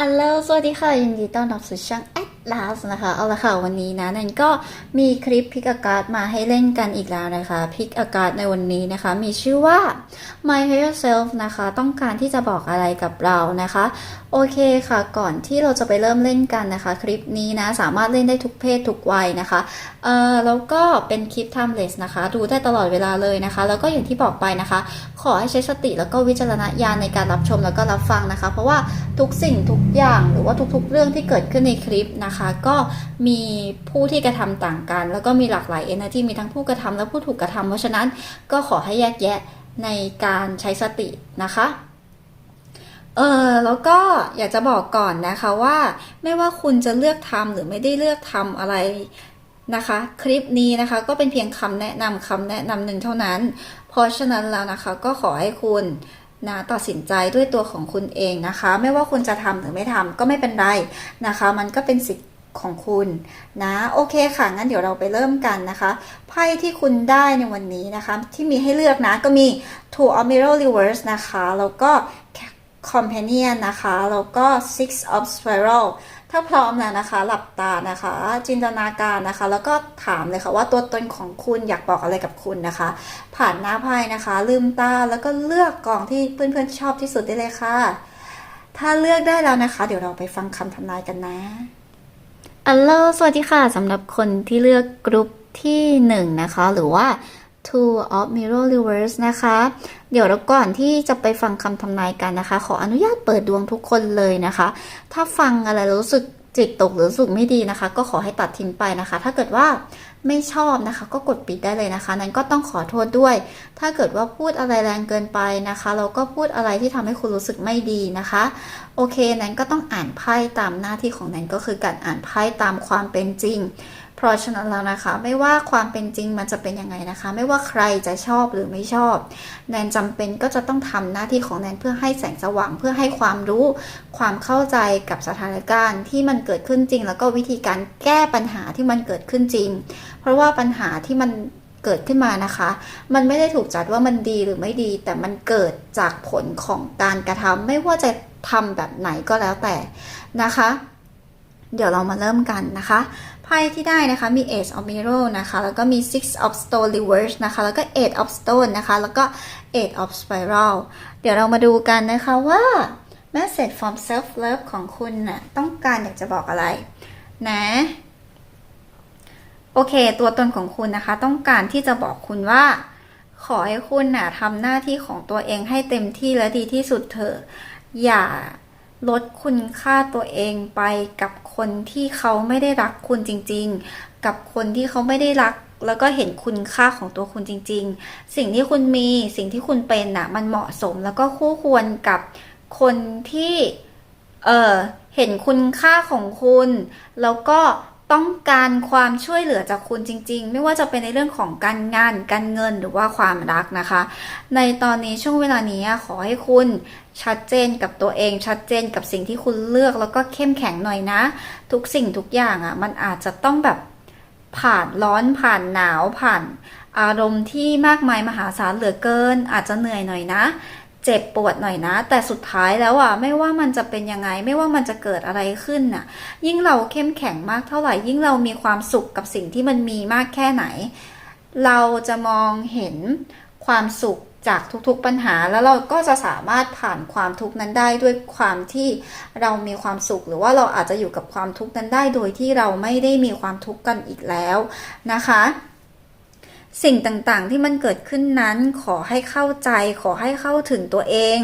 อัลโลสวัสดีค่ะยินดีต้อนรับสู่ช่อง a อ l a s นะคะ เอาละค่ะ วันนี้นะนันก็มีคลิปพิกอากาศมาให้เล่นกันอีกแล้วนะคะพิกอากาศในวันนี้นะคะ มีชื่อว่า My Higher Self นะคะ ต้องการที่จะบอกอะไรกับเรานะคะ โอเคค่ะ ก่อนที่เราจะไปเริ่มเล่นกันนะคะ คลิปนี้นะ สามารถเล่นได้ทุกเพศทุกวัยนะคะ เอ่อ แล้วก็เป็นคลิป timeless นะคะ ดูได้ตลอดเวลาเลยนะคะ แล้วก็อย่างที่บอกไปนะคะ ขอให้ใช้สติแล้วก็วิจารณญาณในการรับชมแล้วก็รับฟังนะคะ เพราะว่าทุกสิ่งทุกอย่างหรือว่าทุก ๆ เรื่องที่เกิดขึ้นในคลิปนะคะก็มีผู้ที่กระทำต่างกัน แล้วก็มีหลากหลาย energy มีทั้งผู้กระทำและผู้ถูกกระทำเพราะฉะนั้นก็ขอให้แยกแยะในการใช้สตินะคะเออแล้วก็อยากจะบอกก่อนนะคะว่าไม่ว่าคุณจะเลือกทำหรือไม่ได้เลือกทำอะไรนะคะ คลิปนี้นะคะก็เป็นเพียงคำแนะนำคำแนะนำหนึ่งเท่านั้น เพราะฉะนั้นแล้วนะคะก็ขอให้คุณ นะตัดสินใจด้วยตัวของคุณเองนะคะ ไม่ว่าคุณจะทำหรือไม่ทำก็ไม่เป็นไรนะคะ มันก็เป็นสิทธิ์ของคุณนะโอเคค่ะงั้นเดี๋ยวเราไปเริ่มกันนะคะไพ่ที่คุณได้ในวันนี้นะคะ ที่มีให้เลือกนะก็มี Two of Mirror Reverse นะคะ แล้วก็ Companion นะคะ แล้วก็ Six of Spiral ถ้าพร้อมแล้วนะคะ หลับตานะคะ จินตนาการนะคะ แล้วก็ถามเลยค่ะว่าตัวตนของคุณอยากบอกอะไรกับคุณนะคะ ผ่านหน้าไพ่นะคะ ลืมตาแล้วก็เลือกกองที่เพื่อนๆชอบที่สุดได้เลยค่ะ ถ้าเลือกได้แล้วนะคะ เดี๋ยวเราไปฟังคำทำนายกันนะอัลโลสวัสดีค่ะสำหรับคนที่เลือกกรุ๊ปที่หนึ่งนะคะ หรือว่า Two of Mirror Reverse นะคะ เดี๋ยวเราก่อนที่จะไปฟังคำทำนายกันนะคะ ขออนุญาตเปิดดวงทุกคนเลยนะคะ ถ้าฟังอะไรรู้สึกจิตตกหรือรู้สึกไม่ดีนะคะ ก็ขอให้ตัดทิ้งไปนะคะ ถ้าเกิดว่าไม่ชอบนะคะ ก็กดปิดได้เลยนะคะ นั้นก็ต้องขอโทษด้วย ถ้าเกิดว่าพูดอะไรแรงเกินไปนะคะ เราก็พูดอะไรที่ทำให้คุณรู้สึกไม่ดีนะคะ โอเค นั้นก็ต้องอ่านไพ่ตามหน้าที่ของนั้นก็คือการอ่านไพ่ตามความเป็นจริง เพราะฉะนั้นแล้วนะคะ ไม่ว่าความเป็นจริงมันจะเป็นยังไงนะคะ ไม่ว่าใครจะชอบหรือไม่ชอบ แนนจำเป็นก็จะต้องทำหน้าที่ของแนนเพื่อให้แสงสว่างเพื่อให้ความรู้ ความเข้าใจกับสถานการณ์ที่มันเกิดขึ้นจริง แล้วก็วิธีการแก้ปัญหาที่มันเกิดขึ้นจริง เพราะว่าปัญหาที่มันเกิดขึ้นมานะคะ มันไม่ได้ถูกจัดว่ามันดีหรือไม่ดี แต่มันเกิดจากผลของการกระทำไม่ว่าจะทำแบบไหนก็แล้วแต่นะคะ เดี๋ยวเรามาเริ่มกันนะคะ ไพ่ที่ได้นะคะ มี Ace of Mirror นะคะ แล้วก็มี Six of Stone Reverse นะคะ แล้วก็ Eight of Stone นะคะ แล้วก็ Eight of Spiral เดี๋ยวเรามาดูกันนะคะว่า Message from Self Love ของคุณน่ะต้องการอยากจะบอกอะไร นะ โอเค ตัวตนของคุณนะคะ ต้องการที่จะบอกคุณว่า ขอให้คุณน่ะทำหน้าที่ของตัวเองให้เต็มที่และดีที่สุดเถอะ อย่าลดคุณค่าตัวเองไปกับ คนที่เขาไม่ได้รักคุณจริง ๆ กับคนที่เขาไม่ได้รัก แล้วก็เห็นคุณค่าของตัวคุณจริง ๆ สิ่งที่คุณมีสิ่งที่คุณเป็นน่ะมันเหมาะสมแล้วก็คู่ควรกับคนที่เออเห็นคุณค่าของคุณ แล้วก็ ต้องการความช่วยเหลือจากคุณจริง ๆ ไม่ว่าจะเป็นในเรื่องของการงาน การเงินหรือว่าความรักนะคะ ในตอนนี้ช่วงเวลานี้ขอให้คุณชัดเจนกับตัวเอง ชัดเจนกับสิ่งที่คุณเลือกแล้วก็เข้มแข็งหน่อยนะ ทุกสิ่งทุกอย่างอะมันอาจจะต้องแบบผ่านร้อนผ่านหนาวผ่านอารมณ์ที่มากมายมหาศาลเหลือเกิน อาจจะเหนื่อยหน่อยนะ เจ็บปวดหน่อยนะ แต่สุดท้ายแล้วอะไม่ว่ามันจะเป็นยังไง ไม่ว่ามันจะเกิดอะไรขึ้นน่ะ ยิ่งเราเข้มแข็งมากเท่าไหร่ ยิ่งเรามีความสุขกับสิ่งที่มันมีมากแค่ไหน เราจะมองเห็นความสุขจากทุกๆปัญหาแล้วเราก็จะสามารถผ่านความทุกข์นั้นได้ด้วยความที่เรามีความสุข หรือว่าเราอาจจะอยู่กับความทุกข์นั้นได้โดยที่เราไม่ได้มีความทุกข์กันอีกแล้วนะคะ สิ่งต่างๆ ที่มันเกิดขึ้นนั้นขอให้เข้าใจ ขอให้เข้าถึงตัวเอง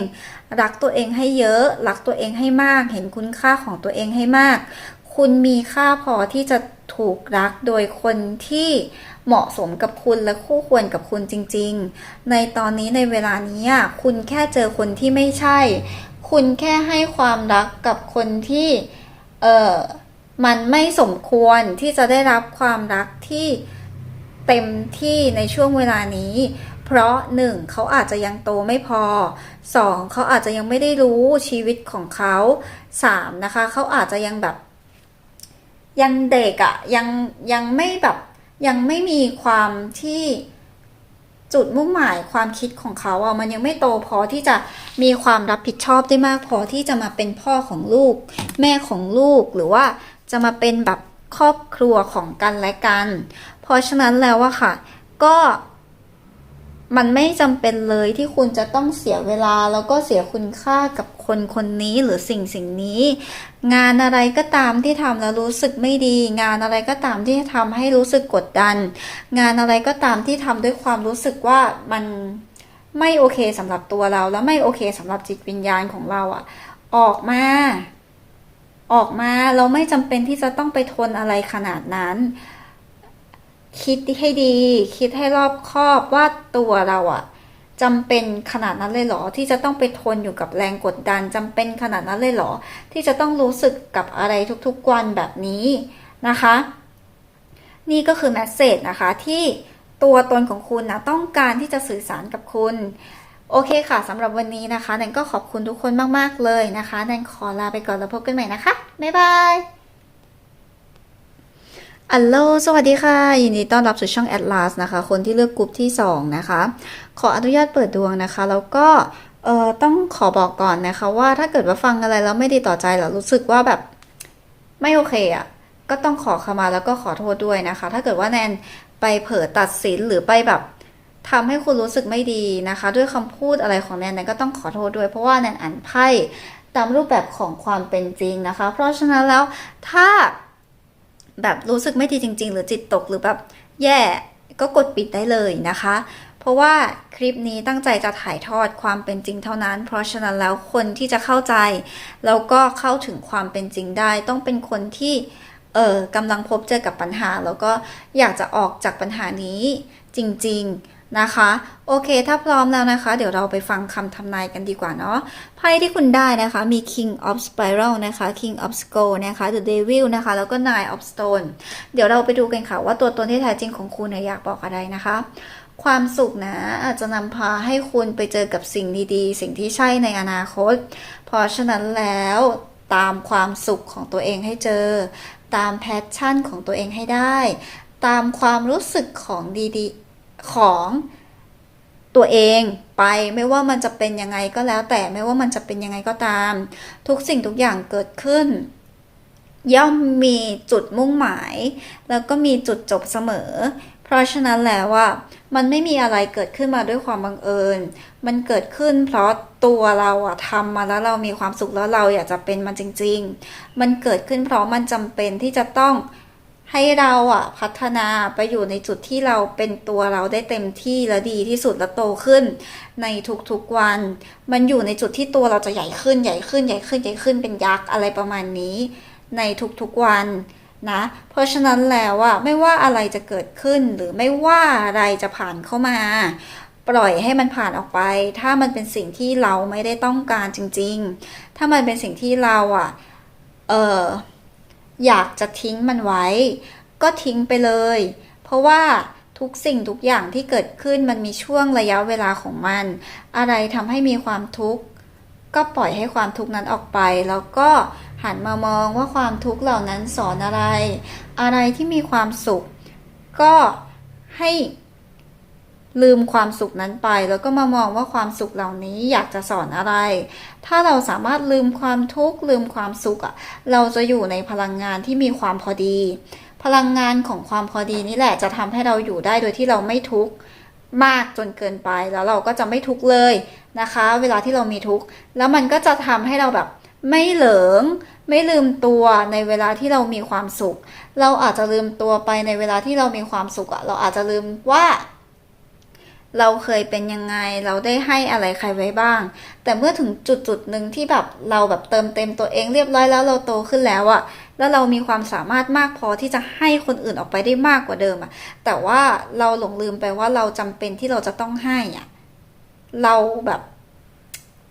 รักตัวเองให้เยอะ รักตัวเองให้มาก เห็นคุณค่าของตัวเองให้มาก คุณมีค่าพอที่จะถูกรักโดยคนที่เหมาะสมกับคุณและคู่ควรกับคุณจริง ๆ ในตอนนี้ในเวลานี้คุณแค่เจอคนที่ไม่ใช่ คุณแค่ให้ความรักกับคนที่เออมันไม่สมควรที่จะได้รับความรักที่ เต็มที่ในช่วงเวลานี้ เพราะหนึ่งเขาอาจจะยังโตไม่พอสองเขาอาจจะยังไม่ได้รู้ชีวิตของเขาสามนะคะเขาอาจจะยังแบบยังเด็กอะ่ะยังยังไม่แบบยังไม่มีความที่จุดมุ่งหมายความคิดของเขาอะมันยังไม่โตพอที่จะมีความรับผิดชอบได้มากพอที่จะมาเป็นพ่อของลูก แม่ของลูกหรือว่าจะมาเป็นแบบครอบครัวของกันและกัน ราะฉะนั้นแล้วอะค่ะ ก็มันไม่จำเป็นเลยที่คุณจะต้องเสียเวลาแล้วก็เสียคุณค่ากับคนคนนี้หรือสิ่งสิ่งนี้ งานอะไรก็ตามที่ทำแล้วรู้สึกไม่ดี งานอะไรก็ตามที่ทำให้รู้สึกกดดัน งานอะไรก็ตามที่ทำด้วยความรู้สึกว่ามันไม่โอเคสำหรับตัวเรา แล้วไม่โอเคสำหรับจิตวิญญาณของเราอะออกมา ออกมาเราไม่จำเป็นที่จะต้องไปทนอะไรขนาดนั้น คิดให้ดี คิดให้รอบคอบว่าตัวเราอะจำเป็นขนาดนั้นเลยเหรอ ที่จะต้องไปทนอยู่กับแรงกดดันจำเป็นขนาดนั้นเลยเหรอ ที่จะต้องรู้สึกกับอะไรทุกๆวันแบบนี้นะคะ นี่ก็คือแมสเซจนะคะที่ตัวตนของคุณนะต้องการที่จะสื่อสารกับคุณ โอเคค่ะสำหรับวันนี้นะคะแนนก็ขอบคุณทุกคนมาก ๆ เลยนะคะแนนขอลาไปก่อนแล้วพบกันใหม่นะคะ บ๊ายบาย อัลโหลสวัสดีค่ะ ยินดีต้อนรับสู่ช่อง Atlas นะคะ คนที่เลือกกลุ่มที่ 2 นะคะ ขออนุญาตเปิดดวงนะคะ แล้วก็เอ่อต้องขอบอกก่อนนะคะว่าถ้าเกิดว่าฟังอะไรแล้วไม่ดีต่อใจหรือรู้สึกว่าแบบไม่โอเคอะ่ะ ก็ต้องขอขมาแล้วก็ขอโทษด้วยนะคะ ถ้าเกิดว่าแนนไปเผลอตัดสินหรือไปแบบทำให้คุณรู้สึกไม่ดีนะคะ ด้วยคำพูดอะไรของแนนแนนก็ต้องขอโทษด้วย เพราะว่าแนนอ่านไพ่ตามรูปแบบของความเป็นจริงนะคะ เพราะฉะนั้นแล้วถ้า แบบรู้สึกไม่ดีจริง ๆ หรือจิตตกหรือแบบแย่ก็กดปิดได้เลยนะคะ เพราะว่าคลิปนี้ตั้งใจจะถ่ายทอดความเป็นจริงเท่านั้น เพราะฉะนั้นแล้วคนที่จะเข้าใจแล้วก็เข้าถึงความเป็นจริงได้ ต้องเป็นคนที่เออกำลังพบเจอกับปัญหา แล้วก็อยากจะออกจากปัญหานี้จริง ๆ นะคะ โอเค ถ้าพร้อมแล้วนะคะ เดี๋ยวเราไปฟังคำทำนายกันดีกว่าเนาะไพ่ที่คุณได้นะคะ มี King of Spiral นะคะ King of Scroll นะคะ The Devil นะคะ แล้วก็ Nine of Stone เดี๋ยวเราไปดูกันค่ะ ว่าตัวตนที่แท้จริงของคุณเนี่ยอยากบอกอะไรนะคะ ความสุขนะอาจจะนำพาให้คุณไปเจอกับสิ่งดีๆ สิ่งที่ใช่ในอนาคต เพราะฉะนั้นแล้วตามความสุขของตัวเองให้เจอ ตามแพชชั่นของตัวเองให้ได้ ตามความรู้สึกของดีๆ ของตัวเองไปไม่ว่ามันจะเป็นยังไงก็แล้วแต่ไม่ว่ามันจะเป็นยังไงก็ตาม ทุกสิ่งทุกอย่างเกิดขึ้น ย่อมมีจุดมุ่งหมาย แล้วก็มีจุดจบเสมอ เพราะฉะนั้นแล้วว่ามันไม่มีอะไรเกิดขึ้นมาด้วยความบังเอิญ มันเกิดขึ้นเพราะตัวเราอะทำมาแล้วเรามีความสุขแล้วเราอยากจะเป็นมันจริง ๆ มันเกิดขึ้นเพราะมันจำเป็นที่จะต้อง ให้เราอะพัฒนาไปอยู่ในจุดที่เราเป็นตัวเราได้เต็มที่และดีที่สุดและโตขึ้น ในทุกๆวัน มันอยู่ในจุดที่ตัวเราจะใหญ่ขึ้นใหญ่ขึ้นใหญ่ขึ้นใหญ่ขึ้นเป็นยักษ์อะไรประมาณนี้ ในทุกๆวันนะ เพราะฉะนั้นแล้วอะไม่ว่าอะไรจะเกิดขึ้นหรือไม่ว่าอะไรจะผ่านเข้ามา ปล่อยให้มันผ่านออกไป ถ้ามันเป็นสิ่งที่เราไม่ได้ต้องการจริง ๆ ถ้ามันเป็นสิ่งที่เราอะเออ อยากจะทิ้งมันไว้ ก็ทิ้งไปเลย เพราะว่าทุกสิ่งทุกอย่างที่เกิดขึ้นมันมีช่วงระยะเวลาของมัน อะไรทำให้มีความทุกข์ก็ปล่อยให้ความทุกข์นั้นออกไป แล้วก็หันมามองว่าความทุกข์เหล่านั้นสอนอะไร อะไรที่มีความสุข ก็ให้ ลืมความสุขนั้นไป แล้วก็มามองว่าความสุขเหล่านี้อยากจะสอนอะไร ถ้าเราสามารถลืมความทุกข์ลืมความสุขอะเราจะอยู่ในพลังงานที่มีความพอดี พลังงานของความพอดีนี่แหละจะทำให้เราอยู่ได้โดยที่เราไม่ทุกข์มากจนเกินไปแล้วเราก็จะไม่ทุกข์เลยนะคะ เวลาที่เรามีทุกข์แล้วมันก็จะทำให้เราแบบไม่เหลิง ไม่ลืมตัวในเวลาที่เรามีความสุข เราอาจจะลืมตัวไปในเวลาที่เรามีความสุขอะเราอาจจะลืมว่า เราเคยเป็นยังไง เราได้ให้อะไรใครไว้บ้าง แต่เมื่อถึงจุดจุดหนึ่งที่แบบเราแบบเติมเต็มตัวเองเรียบร้อยแล้วเราโตขึ้นแล้วอะแล้วเรามีความสามารถมากพอที่จะให้คนอื่นออกไปได้มากกว่าเดิมอะแต่ว่าเราหลงลืมไปว่าเราจำเป็นที่เราจะต้องให้อะเราแบบ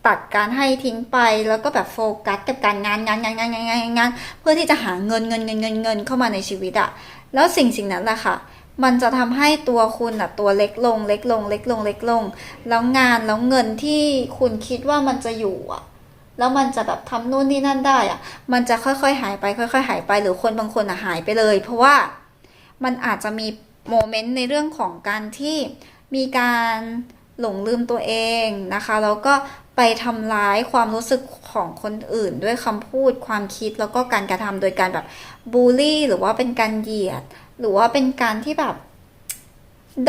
ตัดการให้ทิ้งไปแล้วก็แบบโฟกัสกับการงานงานงานงานงานงานงานเพื่อที่จะหาเงินเงินเงินเงินเงินเข้ามาในชีวิตอะแล้วสิ่งสิ่งนั้นแหละค่ะ มันจะทำให้ตัวคุณอะตัวเล็กลง เล็กลง เล็กลง เล็กลง แล้วงานแล้วเงินที่คุณคิดว่ามันจะอยู่อะแล้วมันจะแบบทำนู่นนี่นั่นได้อะมันจะค่อยๆหายไป ค่อย ๆ หายไป หรือคนบางคนอะหายไปเลย เพราะว่ามันอาจจะมีโมเมนต์ในเรื่องของการที่มีการหลงลืมตัวเองนะคะ แล้วก็ไปทำร้ายความรู้สึกของคนอื่น ด้วยคำพูดความคิดแล้วก็การกระทำโดยการแบบบูลลี่ หรือว่าเป็นการเหยียด หรือว่าเป็นการที่แบบ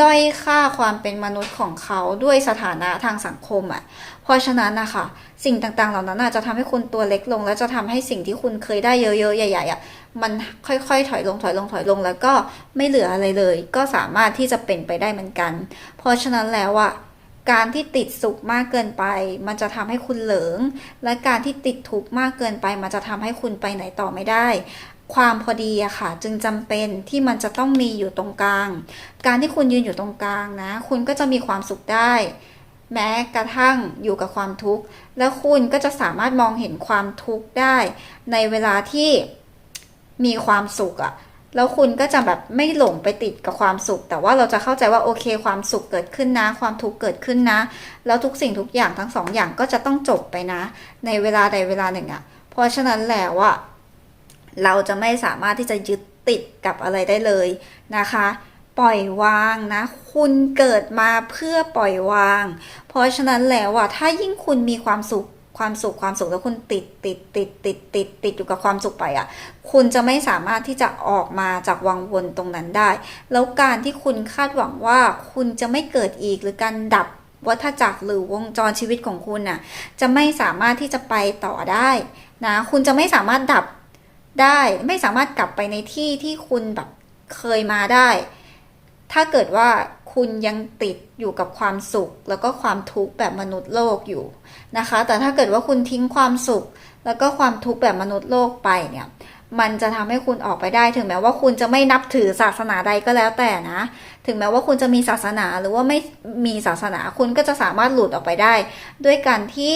ด้อยค่าความเป็นมนุษย์ของเขาด้วยสถานะทางสังคมอะ่ะ เพราะฉะนั้นนะคะสิ่งต่างๆ เหล่านั้นอาจจะทำให้คุณตัวเล็กลง และจะทำให้สิ่งที่คุณเคยได้เยอะๆ ใหญ่ๆอะ่ะมันค่อยๆ ถอยลงถอยลงถอยลงแล้วก็ไม่เหลืออะไรเลย ก็สามารถที่จะเป็นไปได้เหมือนกัน เพราะฉะนั้นแล้วอะ่ะการที่ติดสุขมากเกินไป มันจะทำให้คุณเหลิง และการที่ติดทุกข์มากเกินไป มันจะทำให้คุณไปไหนต่อไม่ได้ ความพอดีอะค่ะ จึงจำเป็นที่มันจะต้องมีอยู่ตรงกลาง การที่คุณยืนอยู่ตรงกลางนะ คุณก็จะมีความสุขได้ แม้กระทั่งอยู่กับความทุกข์ แล้วคุณก็จะสามารถมองเห็นความทุกข์ได้ ในเวลาที่มีความสุขอะแล้วคุณก็จะแบบไม่หลงไปติดกับความสุข แต่ว่าเราจะเข้าใจว่าโอเคความสุขเกิดขึ้นนะ ความทุกข์เกิดขึ้นนะ แล้วทุกสิ่งทุกอย่างทั้งสองอย่างก็จะต้องจบไปนะ ในเวลาใดเวลาหนึ่งอะเพราะฉะนั้นแล้วอะ เราจะไม่สามารถที่จะยึดติดกับอะไรได้เลยนะคะ ปล่อยวางนะ คุณเกิดมาเพื่อปล่อยวาง เพราะฉะนั้นแล้วอะถ้ายิ่งคุณมีความสุขความสุขความสุขแล้วคุณติดติดติดติดติดติดอยู่กับความสุขไปอะคุณจะไม่สามารถที่จะออกมาจากวังวนตรงนั้นได้ แล้วการที่คุณคาดหวังว่าคุณจะไม่เกิดอีกหรือการดับวัฏจักรหรือวงจรชีวิตของคุณน่ะ จะไม่สามารถที่จะไปต่อได้นะ คุณจะไม่สามารถดับ ได้ไม่สามารถกลับไปในที่ที่คุณแบบเคยมาได้ ถ้าเกิดว่าคุณยังติดอยู่กับความสุข แล้วก็ความทุกข์แบบมนุษย์โลกอยู่นะคะ แต่ถ้าเกิดว่าคุณทิ้งความสุข แล้วก็ความทุกข์แบบมนุษย์โลกไปเนี่ยมันจะทำให้คุณออกไปได้ถึงแม้ว่าคุณจะไม่นับถือศาสนาใดก็แล้วแต่นะ ถึงแม้ว่าคุณจะมีศาสนาหรือว่าไม่มีศาสนาคุณก็จะสามารถหลุดออกไปได้ ด้วยการที่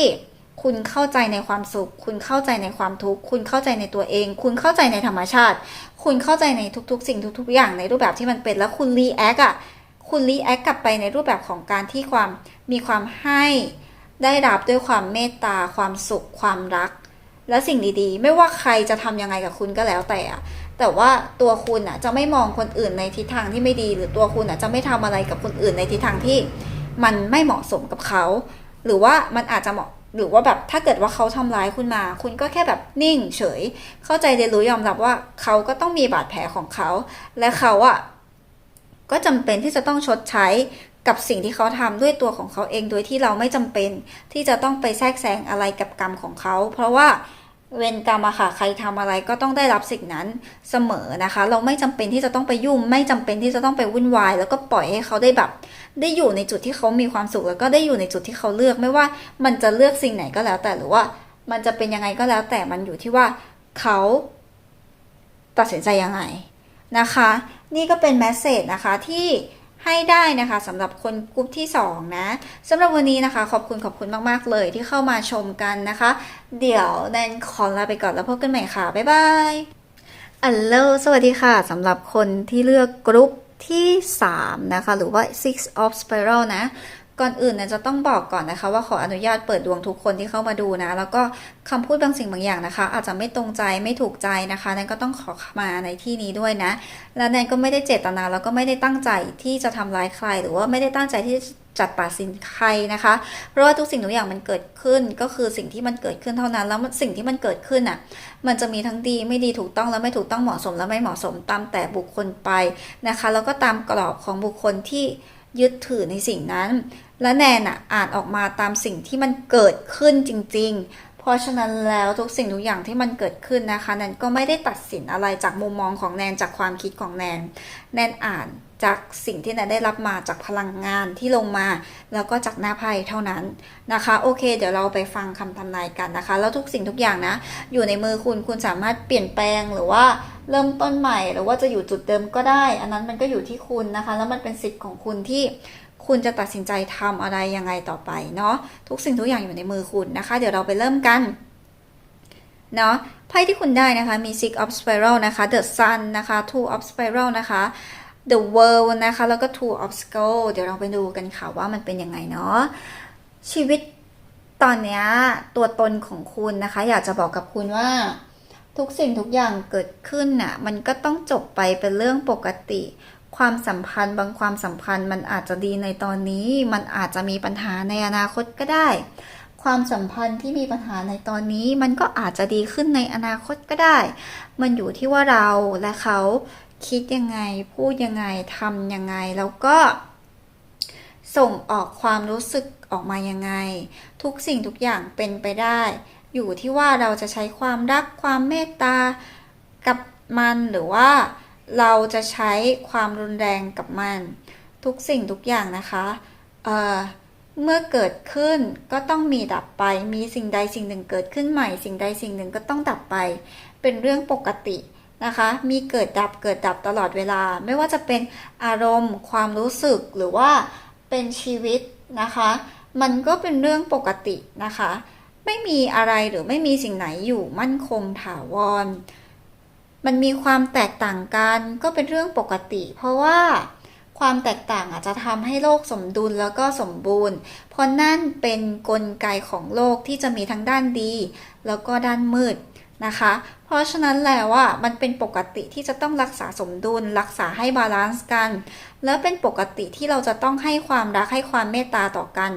คุณเข้าใจในความสุข คุณเข้าใจในความทุกข์ คุณเข้าใจในตัวเอง คุณเข้าใจในธรรมชาติ คุณเข้าใจในทุกๆ สิ่งทุก ๆ อย่างในรูปแบบที่มันเป็น แล้วคุณรีแอคอะคุณรีแอคกลับไปในรูปแบบของการที่ความมีความให้ ได้รับด้วยความเมตตา ความสุข ความรัก และสิ่งดีๆ ไม่ว่าใครจะทำยังไงกับคุณก็แล้วแต่อะแต่ว่าตัวคุณอะจะไม่มองคนอื่นในทิศทางที่ไม่ดี หรือตัวคุณอะจะไม่ทำอะไรกับคนอื่นในทิศทางที่ มันไม่เหมาะสมกับเขา หรือว่ามันอาจจะเหมาะ หรือว่าแบบถ้าเกิดว่าเขาทำร้ายคุณมา คุณก็แค่แบบนิ่ง เฉย เข้าใจเรียนรู้ยอมรับว่าเขาก็ต้องมีบาดแผลของเขา และเขาอะก็จำเป็นที่จะต้องชดใช้กับสิ่งที่เขาทำด้วยตัวของเขาเองโดยที่เราไม่จำเป็นที่จะต้องไปแทรกแซงอะไรกับกรรมของเขา เพราะว่า เวรกรรมอะค่ะใครทำอะไรก็ต้องได้รับสิ่งนั้นเสมอนะคะ เราไม่จำเป็นที่จะต้องไปยุ่ง ไม่จำเป็นที่จะต้องไปวุ่นวาย แล้วก็ปล่อยให้เขาได้แบบ ได้อยู่ในจุดที่เขามีความสุข แล้วก็ได้อยู่ในจุดที่เขาเลือกไม่ว่า มันจะเลือกสิ่งไหนก็แล้วแต่หรือว่า มันจะเป็นยังไงก็แล้วแต่มันอยู่ที่ว่าเขาตัดสินใจยังไงนะคะ นี่ก็เป็นแมสเซจนะคะที่ ให้ได้นะคะสำหรับคนกลุ่มที่ 2 นะสำหรับวันนี้นะคะ ขอบคุณขอบคุณมาก ๆ เลยที่เข้ามาชมกันนะคะ เดี๋ยวแนนขอลาไปก่อนแล้วพบกันใหม่ค่ะ บ๊ายบายอัลโหลสวัสดีค่ะสำหรับคนที่เลือกกรุ๊ปที่ 3 นะคะ หรือว่า six of spiral นะ ก่อนอื่นเนี่ยจะต้องบอกก่อนนะคะ ว่าขออนุญาตเปิดดวงทุกคนที่เข้ามาดูนะ แล้วก็คำพูดบางสิ่งบางอย่างนะคะ อาจจะไม่ตรงใจไม่ถูกใจนะคะแนนก็ต้องขอมาในที่นี้ด้วยนะ แล้วแนนก็ไม่ได้เจตนาแล้วก็ไม่ได้ตั้งใจที่จะทำร้ายใคร หรือว่าไม่ได้ตั้งใจที่จะจัดตัดสินใครนะคะ เพราะว่าทุกสิ่งทุกอย่างมันเกิดขึ้นก็คือสิ่งที่มันเกิดขึ้นเท่านั้น แล้วสิ่งที่มันเกิดขึ้นอะ มันจะมีทั้งดีไม่ดีถูกต้องแล้วไม่ถูกต้องเหมาะสมแล้วไม่เหมาะสมตามแต่บุคคลไปนะคะ แล้วก็ตามกรอบของบุคคลที่ ยึดถือในสิ่งนั้น และแนนอะอ่านออกมาตามสิ่งที่มันเกิดขึ้นจริง ๆ เพราะฉะนั้นแล้วทุกสิ่งทุกอย่างที่มันเกิดขึ้นนะคะแนนก็ไม่ได้ตัดสินอะไรจากมุมมองของแนนจากความคิดของแนนแนนอ่าน จากสิ่งที่แนนได้รับมาจากพลังงานที่ลงมา แล้วก็จากหน้าไพ่เท่านั้นนะคะ โอเค เดี๋ยวเราไปฟังคำทำนายกันนะคะ แล้วทุกสิ่งทุกอย่างนะ อยู่ในมือคุณคุณสามารถเปลี่ยนแปลงหรือว่าเริ่มต้นใหม่ หรือว่าจะอยู่จุดเดิมก็ได้ อันนั้นมันก็อยู่ที่คุณนะคะ แล้วมันเป็นสิทธิ์ของคุณที่คุณจะตัดสินใจทำอะไรยังไงต่อไปเนาะทุกสิ่งทุกอย่างอยู่ในมือคุณนะคะ เดี๋ยวเราไปเริ่มกันเนาะไพ่ที่คุณได้นะคะมี six of spiral นะคะ the sun นะคะ two of spiral นะคะ the world นะคะ แล้วก็ two of skull เดี๋ยวเราไปดูกันค่ะว่ามันเป็นยังไงเนาะชีวิตตอนนี้ตัวตนของคุณนะคะ อยากจะบอกกับคุณว่า ทุกสิ่งทุกอย่างเกิดขึ้นน่ะมันก็ต้องจบไปเป็นเรื่องปกติ ความสัมพันธ์บางความสัมพันธ์มันอาจจะดีในตอนนี้ มันอาจจะมีปัญหาในอนาคตก็ได้ ความสัมพันธ์ที่มีปัญหาในตอนนี้ มันก็อาจจะดีขึ้นในอนาคตก็ได้ มันอยู่ที่ว่าเราและเขา คิดยังไง พูดยังไงทำยังไง แล้วก็ส่งออกความรู้สึกออกมายังไง ทุกสิ่งทุกอย่างเป็นไปได้ อยู่ที่ว่าเราจะใช้ความรักความเมตตากับมันหรือว่าเราจะใช้ความรุนแรงกับมัน ทุกสิ่งทุกอย่างนะคะเออเมื่อเกิดขึ้นก็ต้องมีดับไป มีสิ่งใดสิ่งหนึ่งเกิดขึ้นใหม่ สิ่งใดสิ่งหนึ่งก็ต้องดับไป เป็นเรื่องปกติ นะคะ มีเกิดดับเกิดดับตลอดเวลา ไม่ว่าจะเป็นอารมณ์ ความรู้สึกหรือว่าเป็นชีวิตนะคะ มันก็เป็นเรื่องปกตินะคะ ไม่มีอะไรหรือไม่มีสิ่งไหนอยู่มั่นคงถาวร มันมีความแตกต่างกันก็เป็นเรื่องปกติ เพราะว่าความแตกต่างอาจจะทำให้โลกสมดุลแล้วก็สมบูรณ์ เพราะนั่นเป็นนกลไกของโลกที่จะมีทั้งด้านดี แล้วก็ด้านมืด นะคะ เพราะฉะนั้นแล้วอะมันเป็นปกติที่จะต้องรักษาสมดุล รักษาให้บาลานซ์กัน แล้วเป็นปกติที่เราจะต้องให้ความรักให้ความเมตตาต่อกัน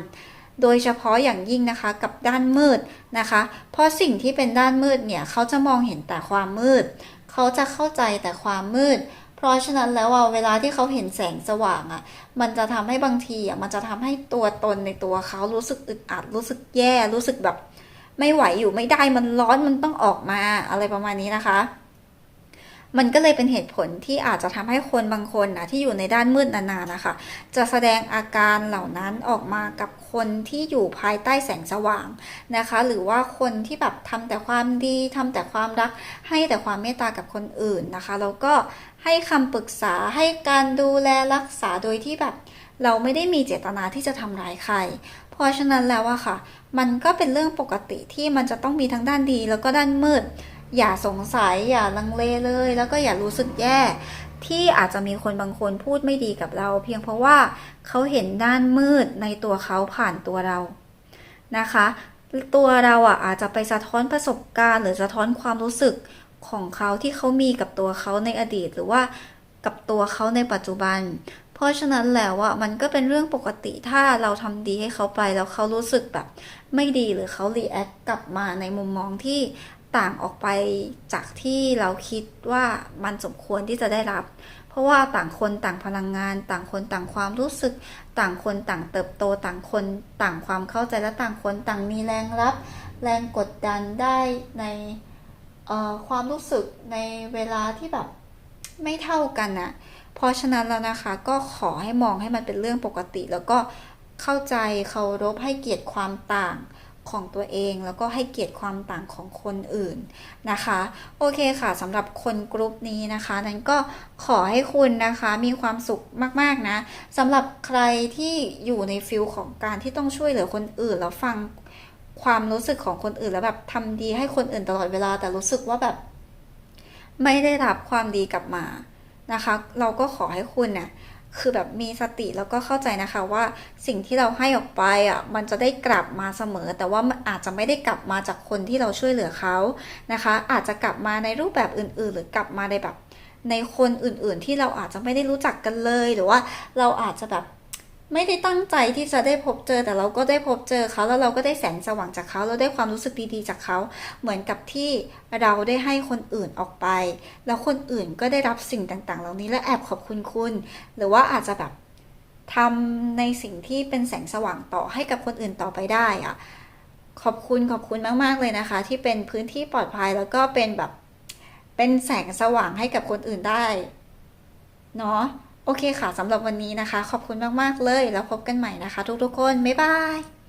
โดยเฉพาะอย่างยิ่งนะคะกับด้านมืดนะคะ เพราะสิ่งที่เป็นด้านมืดเนี่ยเขาจะมองเห็นแต่ความมืด เขาจะเข้าใจแต่ความมืด เพราะฉะนั้นแล้วอะเวลาที่เขาเห็นแสงสว่างอะ มันจะทำให้บางทีอะมันจะทำให้ตัวตนในตัวเขารู้สึกอึดอัดรู้สึกแย่รู้สึกแบบ ไม่ไหวอยู่ไม่ได้มันร้อนมันต้องออกมาอะไรประมาณนี้นะคะ มันก็เลยเป็นเหตุผลที่อาจจะทำให้คนบางคนนะที่อยู่ในด้านมืดนานๆนะคะ จะแสดงอาการเหล่านั้นออกมากับคนที่อยู่ภายใต้แสงสว่างนะคะ หรือว่าคนที่แบบทำแต่ความดีทำแต่ความรัก ให้แต่ความเมตตากับคนอื่นนะคะแล้วก็ให้คำปรึกษาให้การดูแลรักษาโดยที่แบบเราไม่ได้มีเจตนาที่จะทำร้ายใคร ราะฉะนั้นแล้วอะค่ะ มันก็เป็นเรื่องปกติที่มันจะต้องมีทั้งด้านดีแล้วก็ด้านมืด อย่าสงสัยอย่าลังเลเลย แล้วก็อย่ารู้สึกแย่ ที่อาจจะมีคนบางคนพูดไม่ดีกับเรา เพียงเพราะว่าเขาเห็นด้านมืดในตัวเขาผ่านตัวเรานะคะ ตัวเราอะอาจจะไปสะท้อนประสบการณ์หรือสะท้อนความรู้สึกของเขาที่เขามีกับตัวเขาในอดีต หรือว่ากับตัวเขาในปัจจุบัน เพราะฉะนั้นแล้วอะมันก็เป็นเรื่องปกติถ้าเราทำดีให้เขาไปแล้วเขารู้สึกแบบไม่ดีหรือเขารีแอคกลับมาในมุมมองที่ต่างออกไปจากที่เราคิดว่ามันสมควรที่จะได้รับ เพราะว่าต่างคนต่างพลังงาน ต่างคนต่างความรู้สึก ต่างคนต่างเติบโต ต่างคนต่างความเข้าใจและต่างคนต่างมีแรงรับ แรงกดดันได้ในความรู้สึกในเวลาที่แบบไม่เท่ากันน่ะ เพราะฉะนั้นแล้วนะคะก็ขอให้มองให้มันเป็นเรื่องปกติ แล้วก็เข้าใจเคารพให้เกียรติความต่างของตัวเองแล้วก็ให้เกียรติความต่างของคนอื่นนะคะ โอเคค่ะสำหรับคนกลุ่มนี้นะคะ นั้นก็ขอให้คุณนะคะมีความสุขมาก ๆ นะสำหรับใครที่อยู่ในฟิลของการที่ต้องช่วยเหลือคนอื่น แล้วฟังความรู้สึกของคนอื่นแล้วแบบทำดีให้คนอื่นตลอดเวลาแต่รู้สึกว่าแบบ ไม่ได้รับความดีกลับมา นะคะ เราก็ขอให้คุณเนี่ยคือแบบมีสติแล้วก็เข้าใจนะคะว่าสิ่งที่เราให้ออกไปอะมันจะได้กลับมาเสมอ แต่ว่ามันอาจจะไม่ได้กลับมาจากคนที่เราช่วยเหลือเขานะคะ อาจจะกลับมาในรูปแบบอื่น ๆ หรือกลับมาในแบบในคนอื่น ๆ ที่เราอาจจะไม่ได้รู้จักกันเลย หรือว่าเราอาจจะแบบ ไม่ได้ตั้งใจที่จะได้พบเจอแต่เราก็ได้พบเจอเขาแล้วเราก็ได้แสงสว่างจากเขา เราได้ความรู้สึกดีๆจากเขา เหมือนกับที่เราได้ให้คนอื่นออกไป แล้วคนอื่นก็ได้รับสิ่งต่างๆ เหล่านี้และแอบขอบคุณคุณ หรือว่าอาจจะแบบทำในสิ่งที่เป็นแสงสว่างต่อให้กับคนอื่นต่อไปได้อะขอบคุณขอบคุณมากๆเลยนะคะ ที่เป็นพื้นที่ปลอดภัยแล้วก็เป็นแบบเป็นแสงสว่างให้กับคนอื่นได้เนาะ โอเคค่ะสำหรับวันนี้นะคะ ขอบคุณมาก ๆ เลย แล้วพบกันใหม่นะคะ ทุกๆคน บ๊ายบาย